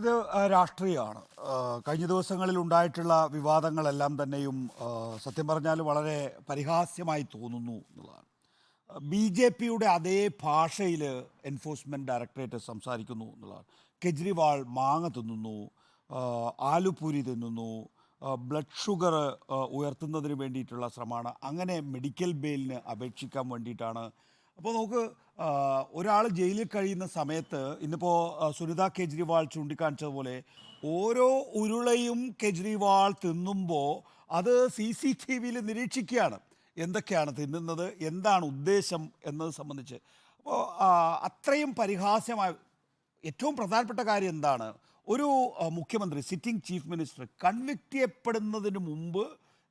ഇത് രാഷ്ട്രീയമാണ്. കഴിഞ്ഞ ദിവസങ്ങളിൽ ഉണ്ടായിട്ടുള്ള വിവാദങ്ങളെല്ലാം തന്നെയും സത്യം പറഞ്ഞാൽ വളരെ പരിഹാസ്യമായി തോന്നുന്നു എന്നുള്ളതാണ്. ബി ജെ പിയുടെ അതേ ഭാഷയിൽ എൻഫോഴ്സ്മെന്റ് ഡയറക്ടറേറ്റ് സംസാരിക്കുന്നു എന്നുള്ളതാണ്. കെജ്രിവാൾ മാങ്ങ തിന്നുന്നു ആലുപൂരി തിന്നുന്നു ബ്ലഡ് ഷുഗർ ഉയർത്തുന്നതിന് വേണ്ടിയിട്ടുള്ള ശ്രമമാണ്. അങ്ങനെ മെഡിക്കൽ ബെയിലിന് അപേക്ഷിക്കാൻ വേണ്ടിയിട്ടാണ്. അപ്പോൾ നമുക്ക് ഒരാൾ ജയിലിൽ കഴിയുന്ന സമയത്ത് ഇന്നിപ്പോൾ സുനിത കേജ്രിവാൾ ചൂണ്ടിക്കാണിച്ചതുപോലെ ഓരോ ഉരുളയും കേജ്രിവാൾ തിന്നുമ്പോൾ അത് സി സി ടി വിയിൽ നിരീക്ഷിക്കുകയാണ്. എന്തൊക്കെയാണ് തിന്നുന്നത്? എന്താണ് ഉദ്ദേശം എന്നത് സംബന്ധിച്ച്. അപ്പോൾ അത്രയും പരിഹാസ്യമായ ഏറ്റവും പ്രധാനപ്പെട്ട കാര്യം എന്താണ്? ഒരു മുഖ്യമന്ത്രി സിറ്റിംഗ് ചീഫ് മിനിസ്റ്റർ കൺവിക്ട് ചെയ്യപ്പെടുന്നതിന് മുമ്പ്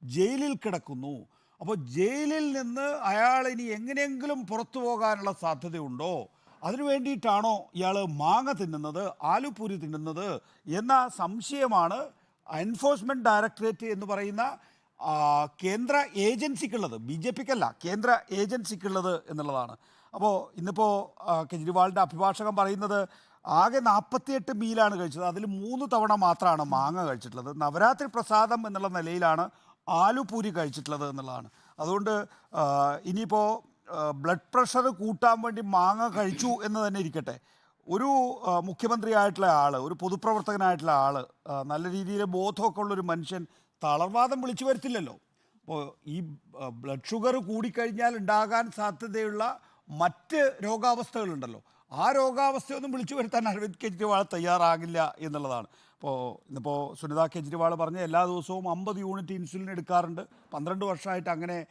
ജയിലിൽ കിടക്കുന്നു. അപ്പോൾ ജയിലിൽ നിന്ന് അയാൾ ഇനി എങ്ങനെയെങ്കിലും പുറത്തു പോകാനുള്ള സാധ്യതയുണ്ടോ? അതിനു വേണ്ടിയിട്ടാണോ ഇയാൾ മാങ്ങ തിന്നുന്നത് ആലുപൂരി തിന്നുന്നത് എന്ന സംശയമാണ് എൻഫോഴ്സ്മെന്റ് ഡയറക്ടറേറ്റ് എന്ന് പറയുന്ന കേന്ദ്ര ഏജൻസിക്കുള്ളത്. ബി ജെ പിക്കല്ല കേന്ദ്ര ഏജൻസിക്കുള്ളത് എന്നുള്ളതാണ്. അപ്പോൾ ഇന്നിപ്പോൾ കെജ്രിവാളിന്റെ അഭിഭാഷകൻ പറയുന്നത് ആകെ നാൽപ്പത്തിയെട്ട് മീലാണ് കഴിച്ചത്. അതിൽ മൂന്ന് തവണ മാത്രമാണ് മാങ്ങ കഴിച്ചിട്ടുള്ളത്. നവരാത്രി പ്രസാദം എന്നുള്ള നിലയിലാണ് ആലുപൂരി കഴിച്ചിട്ടുള്ളത് എന്നുള്ളതാണ്. അതുകൊണ്ട് ഇനിയിപ്പോൾ ബ്ലഡ് പ്രഷർ കൂട്ടാൻ വേണ്ടി മാങ്ങ കഴിച്ചു എന്ന് തന്നെ ഇരിക്കട്ടെ. ഒരു മുഖ്യമന്ത്രി മുഖ്യമന്ത്രിയായിട്ടുള്ള ആൾ ഒരു പൊതുപ്രവർത്തകനായിട്ടുള്ള ആൾ നല്ല രീതിയിൽ ബോധമൊക്കെ ഉള്ളൊരു മനുഷ്യൻ തളർവാദം വിളിച്ചു വരുത്തില്ലല്ലോ. അപ്പോൾ ഈ ബ്ലഡ് ഷുഗർ കൂടിക്കഴിഞ്ഞാൽ ഉണ്ടാകാൻ സാധ്യതയുള്ള മറ്റ് രോഗാവസ്ഥകളുണ്ടല്ലോ. ആ രോഗാവസ്ഥയൊന്നും വിളിച്ചു വരുത്താൻ അരവിന്ദ് കെജ്രിവാൾ തയ്യാറാകില്ല എന്നുള്ളതാണ്. അപ്പോൾ ഇന്നിപ്പോൾ സുനിത കെജ്രിവാൾ പറഞ്ഞ എല്ലാ ദിവസവും അമ്പത് യൂണിറ്റ് ഇൻസുലിൻ എടുക്കാറുണ്ട്. പന്ത്രണ്ട് വർഷമായിട്ട് അങ്ങനെ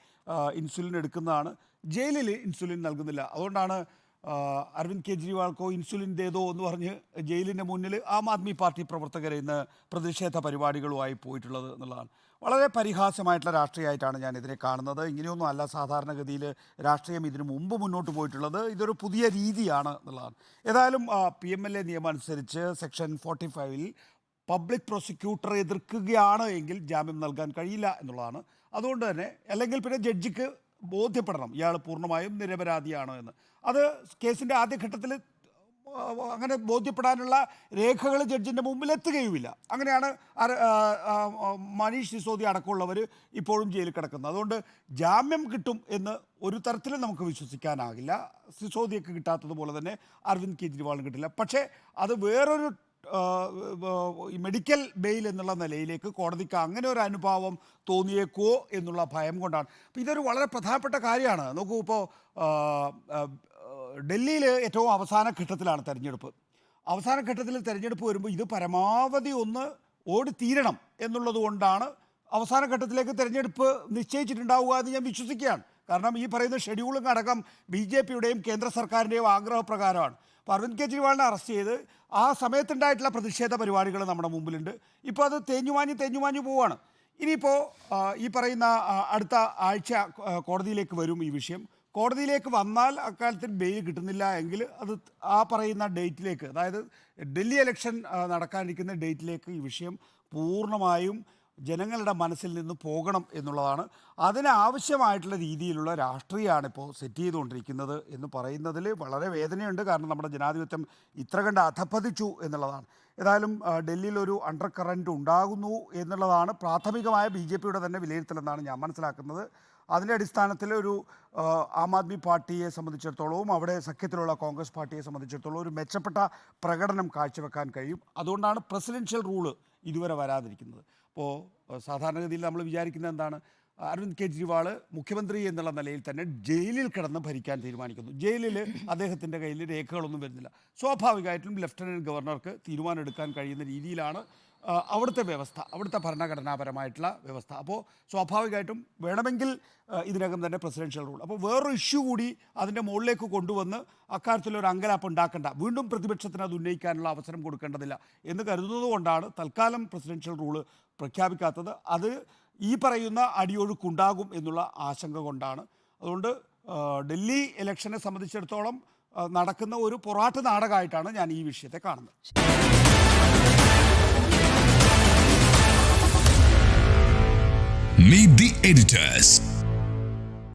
ഇൻസുലിൻ എടുക്കുന്നതാണ്. ജയിലിൽ ഇൻസുലിൻ നൽകുന്നില്ല. അതുകൊണ്ടാണ് അരവിന്ദ് കെജ്രിവാൾക്കോ ഇൻസുലിൻ ദേതോ എന്ന് പറഞ്ഞ് ജയിലിന്റെ മുന്നിൽ ആം ആദ്മി പാർട്ടി പ്രവർത്തകരെ ഇന്ന് പ്രതിഷേധ പരിപാടികളുമായി പോയിട്ടുള്ളത് എന്നുള്ളതാണ്. വളരെ പരിഹാസ്യമായിട്ടുള്ള രാഷ്ട്രീയമായിട്ടാണ് ഞാൻ ഇതിനെ കാണുന്നത്. ഇങ്ങനെയൊന്നും അല്ല സാധാരണഗതിയിൽ രാഷ്ട്രീയം ഇതിനു മുമ്പ് മുന്നോട്ട് പോയിട്ടുള്ളത്. ഇതൊരു പുതിയ രീതിയാണ് എന്നുള്ളതാണ്. ഏതായാലും പി എം എൽ എ നിയമം അനുസരിച്ച് സെക്ഷൻ ഫോർട്ടി ഫൈവിൽ പബ്ലിക് പ്രോസിക്യൂട്ടർ എതിർക്കുകയാണ് എങ്കിൽ ജാമ്യം നൽകാൻ കഴിയില്ല എന്നുള്ളതാണ്. അതുകൊണ്ട് തന്നെ അല്ലെങ്കിൽ പിന്നെ ജഡ്ജിക്ക് ബോധ്യപ്പെടണം. ഇയാൾ പൂർണമായും നിരപരാധിയാണ് എന്ന്. അത് കേസിന്റെ ആദ്യഘട്ടത്തിൽ അങ്ങനെ ബോധ്യപ്പെടാനുള്ള രേഖകൾ ജഡ്ജിന്റെ മുമ്പിൽ എത്തുകയുമില്ല അങ്ങനെയാണ് മനീഷ് സിസോദി അടക്കമുള്ളവർ ഇപ്പോഴും ജയിലിൽ കിടക്കുന്നത്. അതുകൊണ്ട് ജാമ്യം കിട്ടും എന്ന് ഒരു തരത്തിലും നമുക്ക് വിശ്വസിക്കാനാകില്ല. സിസോദിയൊക്കെ കിട്ടാത്തതുപോലെ തന്നെ അരവിന്ദ് കെജ്രിവാളും കിട്ടില്ല. പക്ഷേ അത് വേറൊരു മെഡിക്കൽ ബെയിൽ എന്നുള്ള നിലയിലേക്ക് കോടതിക്ക് അങ്ങനെ ഒരു അനുഭാവം തോന്നിയേക്കോ എന്നുള്ള ഭയം കൊണ്ടാണ്. അപ്പോൾ ഇതൊരു വളരെ പ്രധാനപ്പെട്ട കാര്യമാണ്. നോക്കൂ ഇപ്പോൾ ഡൽഹിയിൽ ഏറ്റവും അവസാന ഘട്ടത്തിലാണ് തെരഞ്ഞെടുപ്പ്. അവസാന ഘട്ടത്തിൽ തെരഞ്ഞെടുപ്പ് വരുമ്പോൾ ഇത് പരമാവധി ഒന്ന് ഓടി തീരണം എന്നുള്ളത് കൊണ്ടാണ് അവസാന ഘട്ടത്തിലേക്ക് തെരഞ്ഞെടുപ്പ് നിശ്ചയിച്ചിട്ടുണ്ടാവുക എന്ന് ഞാൻ വിശ്വസിക്കുകയാണ്. കാരണം ഈ പറയുന്ന ഷെഡ്യൂളും അടക്കം ബി ജെ പിയുടെയും കേന്ദ്ര സർക്കാരിന്റെയും ആഗ്രഹപ്രകാരമാണ് അപ്പോൾ അരവിന്ദ് കെജ്രിവാളിനെ അറസ്റ്റ് ചെയ്ത് ആ സമയത്തുണ്ടായിട്ടുള്ള പ്രതിഷേധ പരിപാടികൾ നമ്മുടെ മുമ്പിലുണ്ട്. ഇപ്പോൾ അത് തേഞ്ഞുമാഞ്ഞ് തേഞ്ഞുമാഞ്ഞ് പോവുകയാണ് ഇനിയിപ്പോൾ ഈ പറയുന്ന അടുത്ത ആഴ്ച കോടതിയിലേക്ക് വരും ഈ വിഷയം. കോടതിയിലേക്ക് വന്നാൽ അക്കാലത്തിൽ ബെയിൽ കിട്ടുന്നില്ല എങ്കിൽ അത് ആ പറയുന്ന ഡേറ്റിലേക്ക് അതായത് ഡൽഹി ഇലക്ഷൻ നടക്കാനിരിക്കുന്ന ഡേറ്റിലേക്ക് ഈ വിഷയം പൂർണമായും ജനങ്ങളുടെ മനസ്സിൽ നിന്ന് പോകണം എന്നുള്ളതാണ്. അതിനാവശ്യമായിട്ടുള്ള രീതിയിലുള്ള രാഷ്ട്രീയമാണ് ഇപ്പോൾ സെറ്റ് ചെയ്തുകൊണ്ടിരിക്കുന്നത് എന്ന് പറയുന്നതിൽ വളരെ വേദനയുണ്ട്. കാരണം നമ്മുടെ ജനാധിപത്യം ഇത്ര കണ്ട് അധപ്പതിച്ചു എന്നുള്ളതാണ്. ഏതായാലും ഡൽഹിയിൽ ഒരു അണ്ടർ കറന്റ് ഉണ്ടാകുന്നു എന്നുള്ളതാണ് പ്രാഥമികമായ ബി തന്നെ വിലയിരുത്തലെന്നാണ് ഞാൻ മനസ്സിലാക്കുന്നത്. അതിന്റെ അടിസ്ഥാനത്തിൽ ഒരു ആം ആദ്മി പാർട്ടിയെ സംബന്ധിച്ചിടത്തോളവും അവിടെ സഖ്യത്തിലുള്ള കോൺഗ്രസ് പാർട്ടിയെ സംബന്ധിച്ചിടത്തോളം ഒരു മെച്ചപ്പെട്ട പ്രകടനം കാഴ്ചവെക്കാൻ കഴിയും. അതുകൊണ്ടാണ് പ്രസിഡൻഷ്യൽ റൂൾ ഇതുവരെ വരാതിരിക്കുന്നത്. അപ്പോൾ സാധാരണഗതിയിൽ നമ്മൾ വിചാരിക്കുന്നത് എന്താണ്? അരവിന്ദ് കെജ്രിവാൾ മുഖ്യമന്ത്രി എന്നുള്ള നിലയിൽ തന്നെ ജയിലിൽ കിടന്ന് ഭരിക്കാൻ തീരുമാനിക്കുന്നു. ജയിലിൽ അദ്ദേഹത്തിന്റെ കയ്യിൽ രേഖകളൊന്നും വരുന്നില്ല. സ്വാഭാവികമായിട്ടും ലഫ്റ്റനന്റ് ഗവർണർക്ക് തീരുമാനമെടുക്കാൻ കഴിയുന്ന രീതിയിലാണ് അവിടുത്തെ വ്യവസ്ഥ അവിടുത്തെ ഭരണഘടനാപരമായിട്ടുള്ള വ്യവസ്ഥ. അപ്പോൾ സ്വാഭാവികമായിട്ടും വേണമെങ്കിൽ ഇതിനകം തന്നെ പ്രസിഡൻഷ്യൽ റൂൾ അപ്പോൾ വേറൊരു ഇഷ്യൂ കൂടി അതിന്റെ മുകളിലേക്ക് കൊണ്ടുവന്ന് അക്കാര്യത്തിൽ ഒരു അങ്കലാപ്പ് ഉണ്ടാക്കേണ്ട. വീണ്ടും പ്രതിപക്ഷത്തിന് അത് ഉന്നയിക്കാനുള്ള അവസരം കൊടുക്കേണ്ടതില്ല എന്ന് കരുതുന്നത് കൊണ്ടാണ് തൽക്കാലം പ്രസിഡൻഷ്യൽ റൂൾ പ്രഖ്യാപിക്കാത്തത്. അത് ഈ പറയുന്ന അടിയൊഴുക്കുണ്ടാകും എന്നുള്ള ആശങ്ക കൊണ്ടാണ്. അതുകൊണ്ട് ഡൽഹി ഇലക്ഷനെ സംബന്ധിച്ചിടത്തോളം നടക്കുന്ന ഒരു പൊറാട്ട് നാടകമായിട്ടാണ് ഞാൻ ഈ വിഷയത്തെ കാണുന്നത്. Meet the editors.